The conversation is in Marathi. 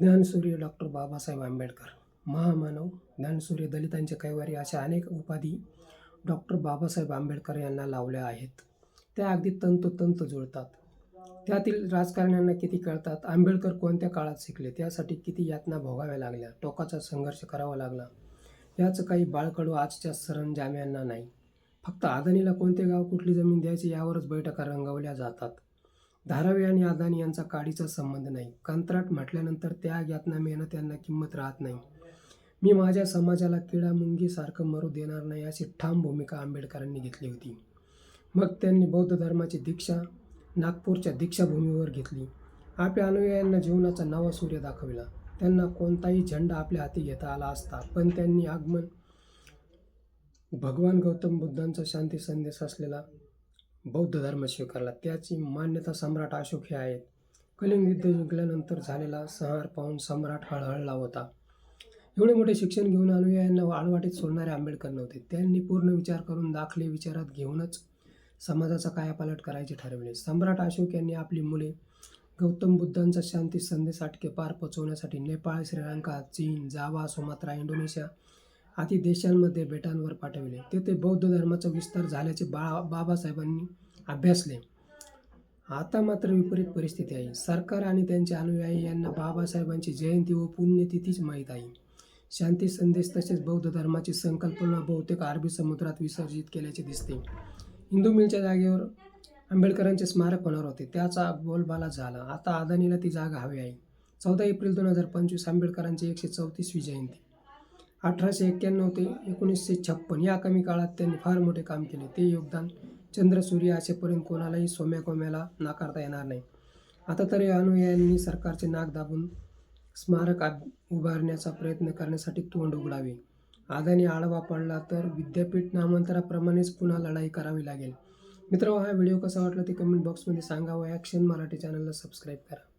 ज्ञानसूर्य डॉक्टर बाबासाहेब आंबेडकर. महामानव ज्ञानसूर्य दलितांचे कैवारी अशा अनेक उपाधी डॉक्टर बाबासाहेब आंबेडकर यांना लावल्या आहेत. त्या अगदी तंतोतंत जुळतात. त्यातील राजकारण्यांना किती कळतात? आंबेडकर कोणत्या काळात शिकले? त्यासाठी किती यातना भोगाव्या लागल्या? टोकाचा संघर्ष करावा लागला. याचं काही बाळकडू आजच्या सरंजाम्यांना नाही. फक्त आदानीला कोणते गाव कुठली जमीन द्यायची यावरच बैठका रंगवल्या जातात. धारावी आणि अदानी यांचा काडीचा संबंध नाही. कंत्राट म्हटल्यानंतर त्या यातना मेहनत यांना किंमत राहत नाही. मी माझ्या समाजाला किडा मुंगीसारखं मरू देणार नाही अशी ठाम भूमिका आंबेडकरांनी घेतली होती. मग त्यांनी बौद्ध धर्माची दीक्षा नागपूरच्या दीक्षाभूमीवर घेतली. आपल्या अनुयायांना जीवनाचा नवा सूर्य दाखविला. त्यांना कोणताही झेंडा आपल्या हाती घेता आला असता पण त्यांनी आगमन भगवान गौतम बुद्धांचा शांती संदेश असलेला बौद्ध धर्म स्वीकारला. त्याची मान्यता सम्राट अशोक हे आहेत. कलिंग युद्ध जिंकल्यानंतर झालेला संहार पाहून सम्राट हळहळला होता. एवढे मोठे शिक्षण घेऊन अनुयायांना आडवाटीत सोडणारे आंबेडकर नव्हते. त्यांनी पूर्ण विचार करून दाखले विचारात घेऊनच समाजाचा कायापालट करायचे ठरवले. सम्राट अशोक यांनी आपली मुले गौतम बुद्धांचा शांती संदेश आटके पार पोचवण्यासाठी नेपाळ श्रीलंका चीन जावा सुमात्रा इंडोनेशिया आदी देशांमध्ये बेटांवर पाठविले. तेथे बौद्ध धर्माचा विस्तार झाल्याचे बा बाबासाहेबांनी अभ्यासले. आता मात्र विपरीत परिस्थिती आहे. सरकार आणि त्यांचे अनुयायी यांना बाबासाहेबांची जयंती व पुण्यतिथीच माहीत आहे. शांती संदेश तसेच बौद्ध धर्माची संकल्पना बहुतेक अरबी समुद्रात विसर्जित केल्याचे दिसते. हिंदू मिलच्या जागेवर आंबेडकरांचे स्मारक होणार होते. त्याचा बोलबाला झाला. आता अदानीला ती जागा हवी आहे. चौदा एप्रिल दोन हजार पंचवीस आंबेडकरांची एकशे चौतीसवी जयंती. अठराशे एक्क्याण्णव ते एकोणीसशे छप्पन या कमी काळात त्यांनी फार मोठे काम केले. ते योगदान चंद्र सूर्य असेपर्यंत कोणालाही सोम्या कोम्याला नाकारता येणार नाही. आता तरी अनुयायांनी सरकारचे नाक दाबून स्मारक आब- उभारण्याचा प्रयत्न करण्यासाठी तोंड उघडावे. आदाने आळवा पडला तर विद्यापीठ नामांतराप्रमाणेच पुन्हा लढाई करावी लागेल. मित्र हा व्हिडिओ कसा वाटला ते कमेंट बॉक्समध्ये सांगा व ॲक्शन मराठी चॅनलला सबस्क्राईब करा.